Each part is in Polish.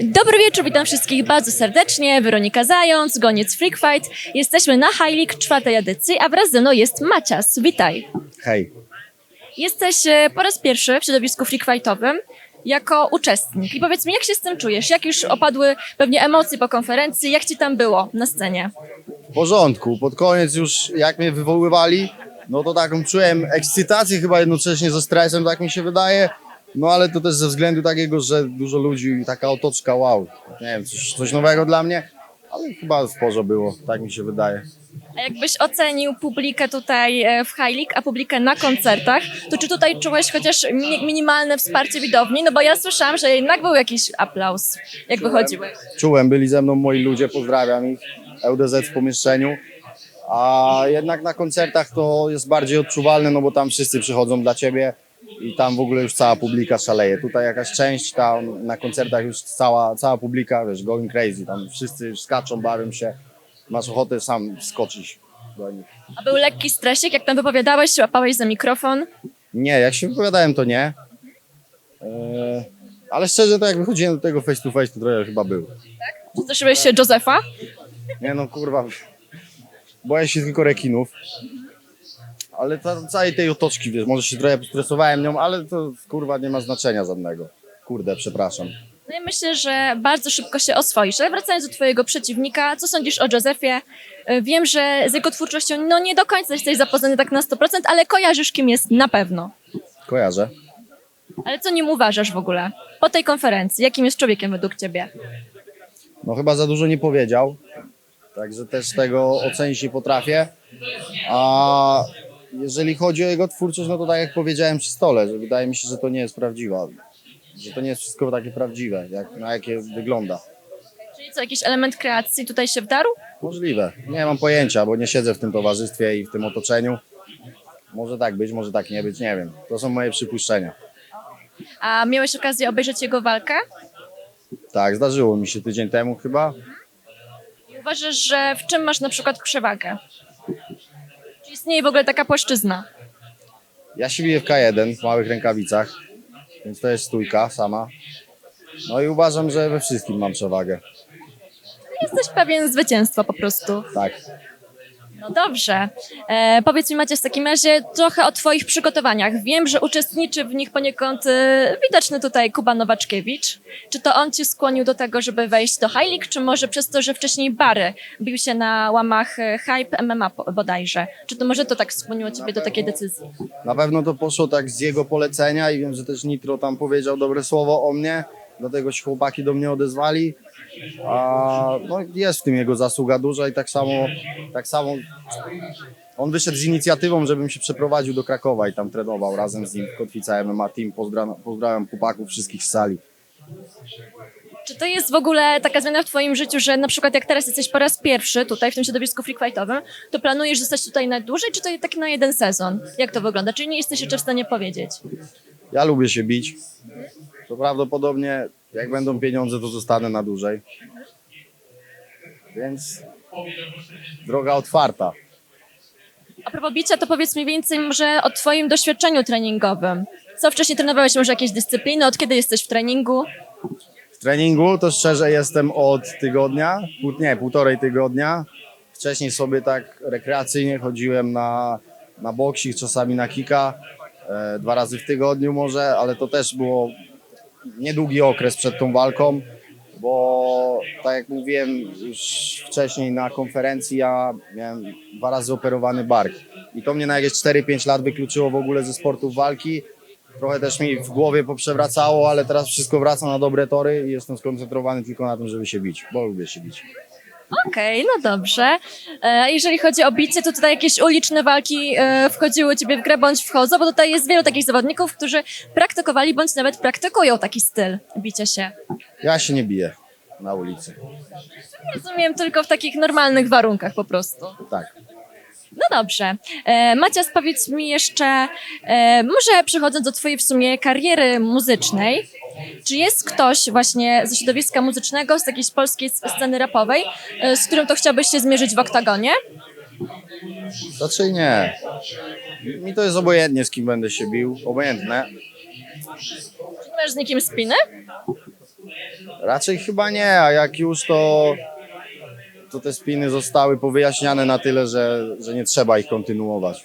Dobry wieczór, witam wszystkich bardzo serdecznie. Weronika Zając, Goniec Freak Fight. Jesteśmy na High League czwartej edycji, a wraz ze mną jest Macias. Witaj. Hej, Jesteś e, po raz pierwszy w środowisku freak fightowym jako uczestnik. I powiedz mi, jak się z tym czujesz? Jak już opadły pewnie emocje po konferencji? Jak ci tam było na scenie? w porządku. Pod koniec już jak mnie wywoływali, no to taką czułem ekscytację chyba jednocześnie ze stresem, tak mi się wydaje. No ale to też ze względu takiego, że dużo ludzi i taka otoczka, wow, nie wiem, coś, coś nowego dla mnie, ale chyba sporo było, tak mi się wydaje. A jakbyś ocenił publikę tutaj e, w High League, a publikę na koncertach, to czy tutaj czułeś chociaż mi- minimalne wsparcie widowni? No bo ja słyszałam, że jednak był jakiś aplauz, jak wychodziłeś. Czułem, byli ze mną moi ludzie, pozdrawiam ich, LDZ w pomieszczeniu. A jednak na koncertach to jest bardziej odczuwalne, no bo tam wszyscy przychodzą dla ciebie i tam w ogóle już cała publika szaleje. Tutaj jakaś część, tam na koncertach już cała, cała publika, wiesz, going crazy, tam wszyscy skaczą, bawią się. Masz ochotę sam skoczyć do nich. A był lekki stresik, jak tam wypowiadałeś, się łapałeś za mikrofon? Nie, jak się wypowiadałem, to nie. Eee, ale szczerze, to jak wychodziłem do tego face to face, to trochę chyba był. Przestraszyłeś się Józefa? Nie no, kurwa. Boję się tylko rekinów. Ale ta, całej tej otoczki, wiesz, może się trochę stresowałem nią, ale to kurwa nie ma znaczenia żadnego. Kurde, przepraszam. No i myślę, że bardzo szybko się oswoisz. Ale wracając do twojego przeciwnika, co sądzisz o Józefie? E, Wiem, że z jego twórczością no nie do końca jesteś zapoznany tak na 100%, ale kojarzysz kim jest na pewno. Kojarzę. Ale co nim uważasz w ogóle? Po tej konferencji, jakim jest człowiekiem według ciebie? No chyba za dużo nie powiedział. Także też tego ocenić nie potrafię. A jeżeli chodzi o jego twórczość, no to tak jak powiedziałem przy stole, że wydaje mi się, że to nie jest prawdziwa. Że to nie jest wszystko takie prawdziwe, jak, na jakie wygląda. Czyli co, jakiś element kreacji tutaj się wdarł? Możliwe. Nie mam pojęcia, bo nie siedzę w tym towarzystwie i w tym otoczeniu. Może tak być, może tak nie być, nie wiem. To są moje przypuszczenia. A miałeś okazję obejrzeć jego walkę? Tak, zdarzyło mi się tydzień temu chyba. I uważasz, że w czym masz na przykład przewagę? Istnieje w ogóle taka płaszczyzna? Ja się biję w K1 w małych rękawicach, więc to jest stójka sama. No i uważam, że we wszystkim mam przewagę. Jesteś pewien zwycięstwa po prostu. Tak. No dobrze. E, powiedz mi, Macie, w takim razie trochę o Twoich przygotowaniach. Wiem, że uczestniczy w nich poniekąd e, widoczny tutaj Kuba Nowaczkiewicz. Czy to on Cię skłonił do tego, żeby wejść do High League, czy może przez to, że wcześniej Bary bił się na łamach e, Hype MMA po- bodajże? Czy to może to tak skłoniło Ciebie do takiej decyzji? Na pewno to poszło tak z jego polecenia i wiem, że też Nitro tam powiedział dobre słowo o mnie, dlatego się chłopaki do mnie odezwali. A no, jest w tym jego zasługa duża i tak samo, tak samo on wyszedł z inicjatywą, żebym się przeprowadził do Krakowa i tam trenował razem z nim Kotwica MMA Team. Pozdrawiam, pozdrawiam chłopaków wszystkich z sali. Czy to jest w ogóle taka zmiana w Twoim życiu, że na przykład jak teraz jesteś po raz pierwszy tutaj w tym środowisku freak fightowym, to planujesz zostać tutaj na dłużej, czy to tak na jeden sezon? Jak to wygląda? Czy nie jesteś jeszcze w stanie powiedzieć? Ja lubię się bić. To prawdopodobnie jak będą pieniądze, to zostanę na dłużej. Więc droga otwarta. A propos bicia, to powiedz mi więcej może o Twoim doświadczeniu treningowym. Co wcześniej trenowałeś, może jakieś dyscypliny? Od kiedy jesteś w treningu? W treningu to szczerze jestem od tygodnia, pół, nie, półtorej tygodnia. Wcześniej sobie tak rekreacyjnie chodziłem na, na boksik, czasami na kika, dwa razy w tygodniu może, ale to też było niedługi okres przed tą walką, bo tak jak mówiłem już wcześniej na konferencji, ja miałem dwa razy operowany bark i to mnie na jakieś 4-5 lat wykluczyło w ogóle ze sportów walki. Trochę też mi w głowie poprzewracało, ale teraz wszystko wraca na dobre tory i jestem skoncentrowany tylko na tym, żeby się bić, bo lubię się bić. Okej, no dobrze. E, jeżeli chodzi o bicie, to tutaj jakieś uliczne walki e, wchodziły Ciebie w grę bądź wchodzą, bo tutaj jest wielu takich zawodników, którzy praktykowali bądź nawet praktykują taki styl bicia się. Ja się nie biję na ulicy. Rozumiem tylko w takich normalnych warunkach po prostu. Tak. No dobrze. E, Macias, powiedz mi jeszcze, e, może przechodząc do Twojej w sumie kariery muzycznej, czy jest ktoś właśnie ze środowiska muzycznego, z jakiejś polskiej sceny rapowej, e, z którym to chciałbyś się zmierzyć w oktagonie? Raczej nie. Mi to jest obojętnie, z kim będę się bił. Obojętne. Czy masz z nikim spiny? Raczej chyba nie, a jak już to, to te spiny zostały powyjaśniane na tyle, że, że nie trzeba ich kontynuować.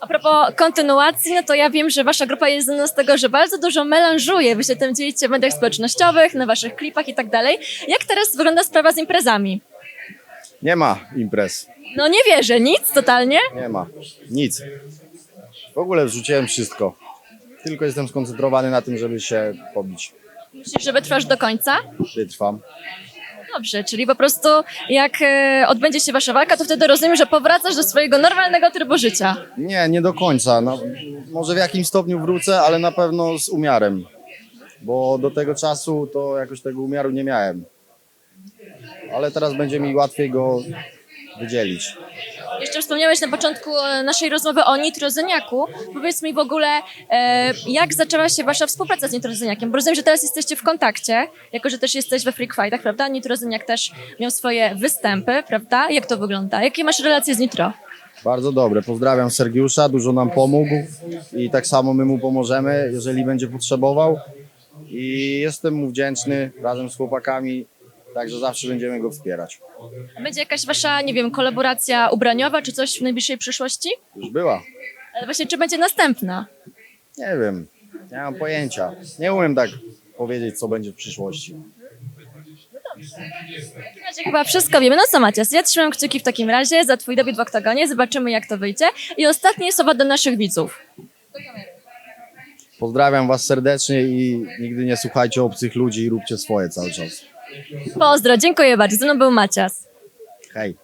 A propos kontynuacji, no to ja wiem, że wasza grupa jest znana z tego, że bardzo dużo melanżuje. Wy się tym dzielicie w mediach społecznościowych, na waszych klipach i tak dalej. Jak teraz wygląda sprawa z imprezami? Nie ma imprez, No nie wierzę, nic totalnie. nie ma, nic. W ogóle wrzuciłem wszystko. Tylko jestem skoncentrowany na tym, żeby się pobić. Myślisz, że wytrwasz do końca? Wytrwam. Dobrze, czyli po prostu jak e, odbędzie się wasza walka, to wtedy rozumiem, że powracasz do swojego normalnego trybu życia. Nie, nie do końca. No, może w jakimś stopniu wrócę, ale na pewno z umiarem. Bo do tego czasu to jakoś tego umiaru nie miałem. Ale teraz będzie mi łatwiej go wydzielić. Jeszcze wspomniałeś na początku e, naszej rozmowy o nitrozyniaku. Powiedz mi w ogóle, e, jak zaczęła się wasza współpraca z nitrozyniakiem? Bo rozumiem, że teraz jesteście w kontakcie, jako że też jesteś we Freak Fightach, prawda? Nitrozyniak też miał swoje występy, prawda? Jak to wygląda? Jakie masz relacje z Nitro? Bardzo dobre. Pozdrawiam Sergiusza, dużo nam pomógł i tak samo my mu pomożemy, jeżeli będzie potrzebował. I jestem mu wdzięczny razem z chłopakami, także zawsze będziemy go wspierać. Będzie jakaś wasza, nie wiem, kolaboracja ubraniowa, czy coś w najbliższej przyszłości? Już była. Ale właśnie, czy będzie następna? Nie wiem, nie mam pojęcia. Nie umiem tak powiedzieć, co będzie w przyszłości. W takim razie chyba wszystko wiemy. No co Macias, ja trzymam kciuki w takim razie za twój debiut w oktagonie, zobaczymy jak to wyjdzie. I ostatnie słowa do naszych widzów. Pozdrawiam Was serdecznie i nigdy nie słuchajcie obcych ludzi i róbcie swoje cały czas. Pozdro, dziękuję bardzo. Mną był Macias. Hej.